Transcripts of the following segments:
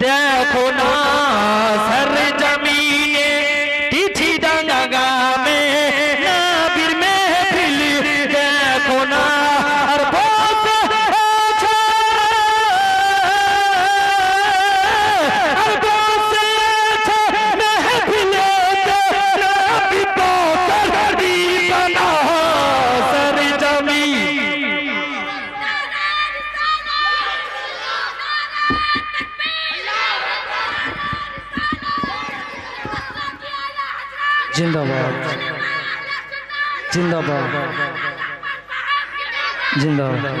দেখো না जिंदाबाद जिंदाबाद जिंदाबाद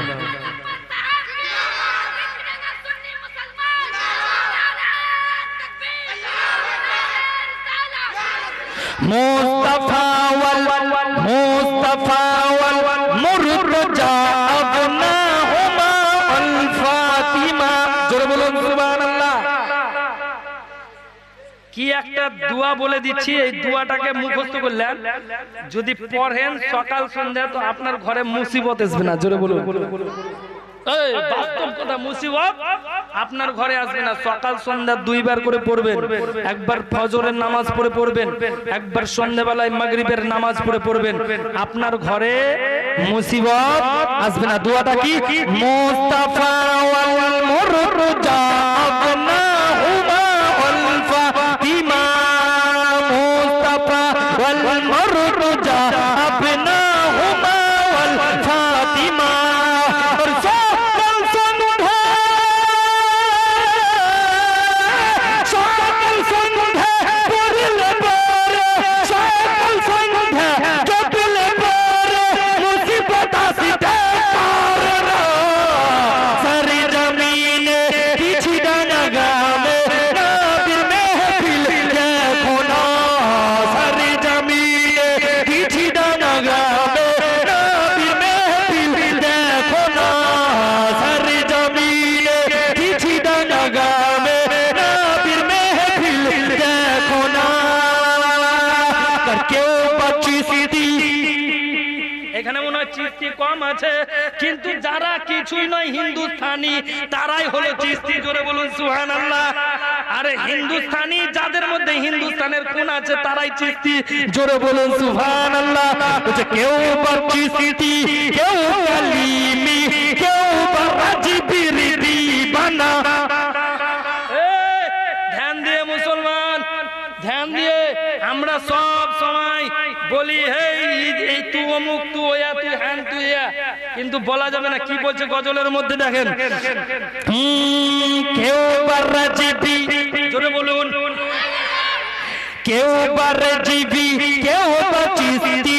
मुस्तफ़ा वल मुस्तफ़ा वल मुर्तजा কি একটা দোয়া বলে দিচ্ছি, এই দোয়াটাকে মুখস্থ করলেন। যদি পড়েন সকাল সন্ধ্যা, তো আপনার ঘরে মুসিবত আসবে না, জোরে বলুন। আপনার ঘরে আসবে না, সকাল সন্ধ্যা দুইবার করে পড়বেন। একবার ফজরের নামাজ পড়ে পড়বেন, একবার সন্ধ্যাবেলায় মাগরিবের নামাজ পড়ে পড়বেন। আপনার ঘরে মুসিবত আসবে না। দোয়াটা কি? মুস্তাফা ওয়াল মুরতজা। হয় চিস্তি কম আছে? কিন্তু যারা কিছুই নয় হিন্দুস্তানি, তারাই হলো চিস্তি জোরে বলুন সুহান আল্লাহ আরে হিন্দুস্তানি, যাদের মধ্যে হিন্দুস্তানের খুন আছে, তারাই চিস্তি জোরে বলুন সুবহান আল্লাহ কেউ সিটি কেউ কেউ বানা। ধ্যান দিয়ে মুসলমান, ধ্যান দিয়ে। আমরা সব সময় বলি হে এই তু অমুক তু ওয়া কিন্তু বলা যাবে না কি বলছে গজলের মধ্যে দেখেন। কেউ বারাজি বি জোরে বলুন। কেউ বারাজি বি কেউ বাচ্চি সিটি